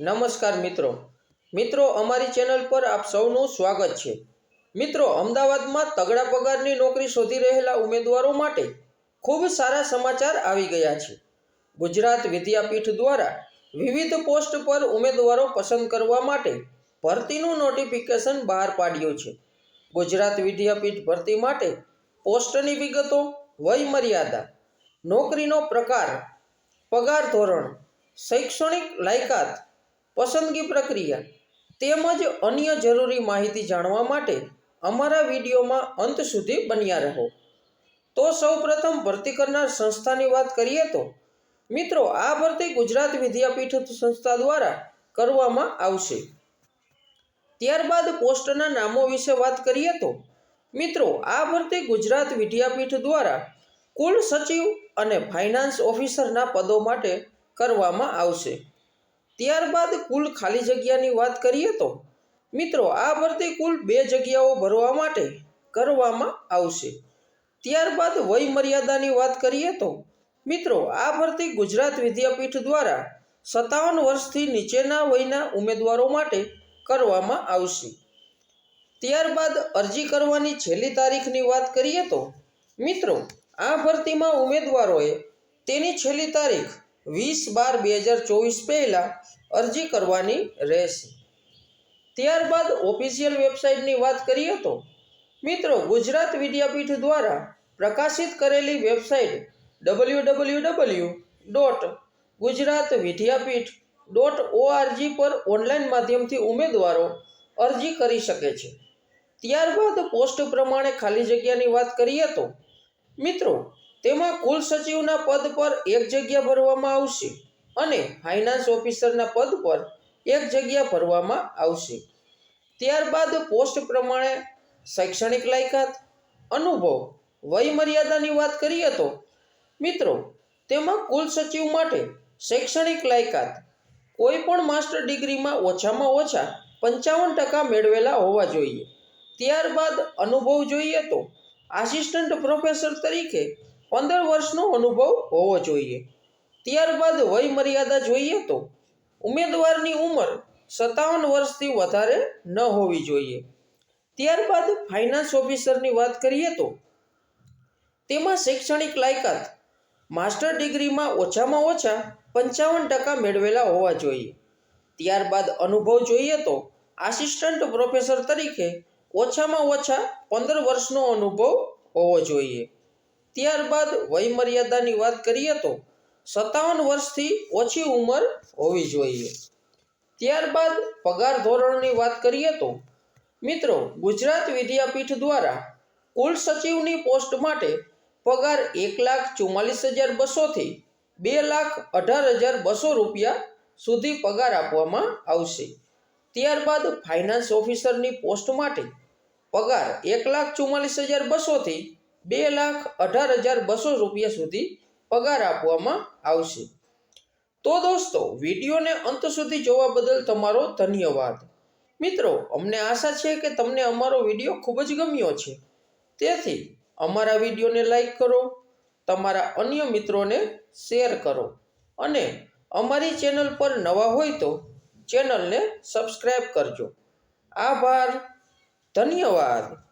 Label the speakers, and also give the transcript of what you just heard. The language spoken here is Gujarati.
Speaker 1: નમસ્કાર મિત્રો. મિત્રો, અમારી ચેનલ પર આપ સૌનું સ્વાગત છે. મિત્રો, અમદાવાદમાં તગડા પગારની નોકરી શોધી રહેલા ઉમેદવારો માટે ખૂબ સારા સમાચાર આવી ગયા છે. ગુજરાત વિદ્યાપીઠ દ્વારા વિવિધ પોસ્ટ પર ઉમેદવારો પસંદ કરવા માટે ભરતીનું નોટિફિકેશન બહાર પાડ્યું છે. ગુજરાત વિદ્યાપીઠ ભરતી માટે પોસ્ટની વિગતો વય મર્યાદા નોકરીનો પ્રકાર, પગાર ધોરણ, શૈક્ષણિક લાયકાત પસંદગી પ્રક્રિયા તેમજ અન્ય જરૂરી માહિતી જાણવા માટે અમારા વિડીયોમાં અંત સુધી બન્યા રહો. તો સૌપ્રથમ ભરતી કરનાર સંસ્થાની વાત કરીએ તો, મિત્રો, આ ભરતી ગુજરાત વિદ્યાપીઠ સંસ્થા દ્વારા કરવામાં આવશે. ત્યારબાદ પોસ્ટના નામો વિશે વાત કરીએ તો, મિત્રો, આ ભરતી ગુજરાત વિદ્યાપીઠ દ્વારા કુલ સચિવ અને ફાઇનાન્સ ઓફિસરના પદો માટે કરવામાં આવશે. ત્યારબાદ કુલ ખાલી જગ્યાની વાત કરીએ તો, મિત્રો, આ ભરતી કુલ બે જગ્યાઓ ભરવા માટે કરવામાં આવશે. ત્યારબાદ વય મર્યાદાની વાત કરીએ તો, મિત્રો, આ ભરતી ગુજરાત વિદ્યાપીઠ દ્વારા સત્તાવન વર્ષથી નીચેના વયના ઉમેદવારો માટે કરવામાં આવશે. ત્યારબાદ અરજી કરવાની છેલ્લી તારીખની વાત કરીએ તો, મિત્રો, આ ભરતીમાં ઉમેદવારોએ તેની છેલ્લી તારીખ વીસ બાર બે હજાર ચોવીસ પહેલાં અરજી કરવાની રહેશે. ત્યારબાદ ઓફિશિયલ વેબસાઇટની વાત કરીએ તો, મિત્રો, ગુજરાત વિદ્યાપીઠ દ્વારા પ્રકાશિત કરેલી website W W W dot Gujarat Vidyapith dot O R G પર ઓનલાઈન માધ્યમથી ઉમેદવારો અરજી કરી શકે છે. ત્યારબાદ પોસ્ટ પ્રમાણે ખાલી જગ્યાની વાત કરીએ તો, મિત્રો તેમાં કુલ સચિવના પદ પર એક જગ્યા ભરવામાં આવશે અને ફાઇનાન્સ ઓફિસરના પદ પર એક જગ્યા ભરવામાં આવશે. ત્યારબાદ પોસ્ટ પ્રમાણે શૈક્ષણિક લાયકાત, અનુભવ વય મર્યાદાની વાત કરીએ તો મિત્રો, તેમાં કુલ સચિવ માટે શૈક્ષણિક લાયકાત કોઈ પણ માસ્ટર ડિગ્રીમાં ઓછામાં ઓછા પંચાવન ટકા મેળવેલા હોવા જોઈએ. ત્યારબાદ અનુભવ જોઈએ તો આસિસ્ટન્ટ પ્રોફેસર તરીકે પંદર વર્ષનો અનુભવ હોવો જોઈએ. ત્યારબાદ વય મર્યાદા જોઈએ તો ઉમેદવારની ઉંમર સત્તાવન વર્ષથી વધારે ન હોવી જોઈએ. ત્યારબાદ ફાઇનાન્સ ઓફિસરની વાત કરીએ તો તેમાં શૈક્ષણિક લાયકાત માસ્ટર ડિગ્રીમાં ઓછામાં ઓછા પંચાવન ટકા મેળવેલા હોવા જોઈએ. ત્યારબાદ અનુભવ જોઈએ તો આસિસ્ટન્ટ પ્રોફેસર તરીકે ઓછામાં ઓછા પંદર વર્ષનો અનુભવ હોવો જોઈએ. ત્યારબાદ વયમર્યાદાની વાત કરીએ તો સત્તાવન વર્ષથી ઓછી ઉંમર હોવી જોઈએ. ત્યારબાદ પગાર ધોરણની વાત કરીએ તો મિત્રો ગુજરાત વિદ્યાપીઠ દ્વારા કુલ સચિવની પોસ્ટ માટે પગાર એક લાખ ચુમ્માલીસ હજાર બસોથી બે લાખ અઢાર હજાર બસો રૂપિયા સુધી પગાર આપવામાં આવશે. ત્યારબાદ ફાઇનાન્સ ઓફિસરની પોસ્ટ માટે પગાર એક લાખ ચુમ્માલીસ હજાર બસોથી બે લાખ અઢાર હજાર બસો રૂપિયા સુધી પગાર આપવામાં આવશે. તો દોસ્તો, વિડીયોને અંત સુધી જોવા બદલ તમારો ધન્યવાદ. મિત્રો, અમને આશા છે કે તમને અમારો વીડિયો ખૂબ જ ગમ્યો છે. તેથી, અમારા વિડીયોને લાઈક કરો, તમારા અન્ય મિત્રોને શેર કરો અને અમારી ચેનલ પર નવા હોય તો ચેનલને સબસ્ક્રાઈબ કરજો. આભાર. ધન્યવાદ.